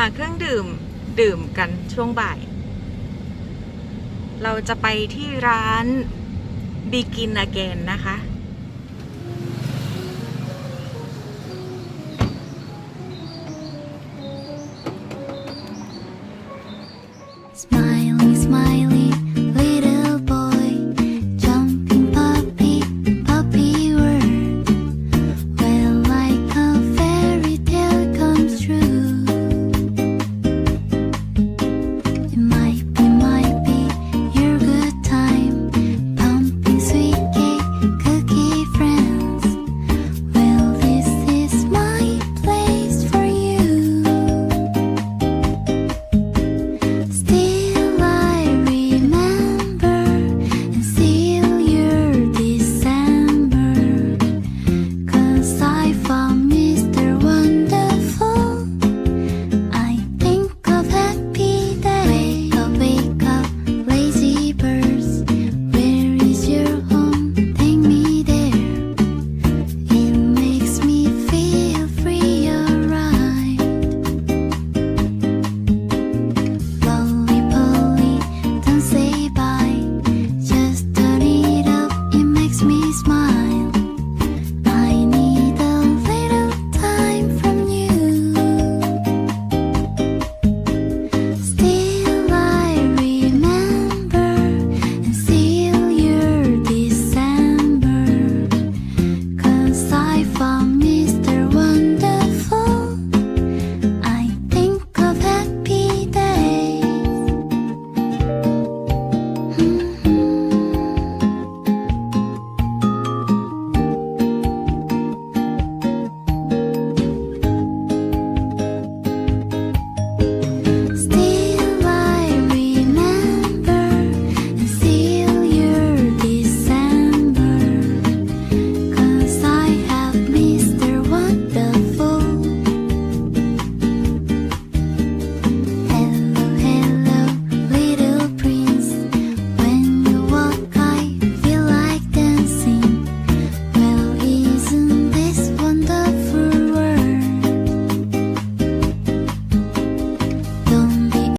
หาเครื่องดื่มดื่มกันช่วงบ่าย เราจะไปที่ร้าน Begin Again นะคะ Smiley, smiley,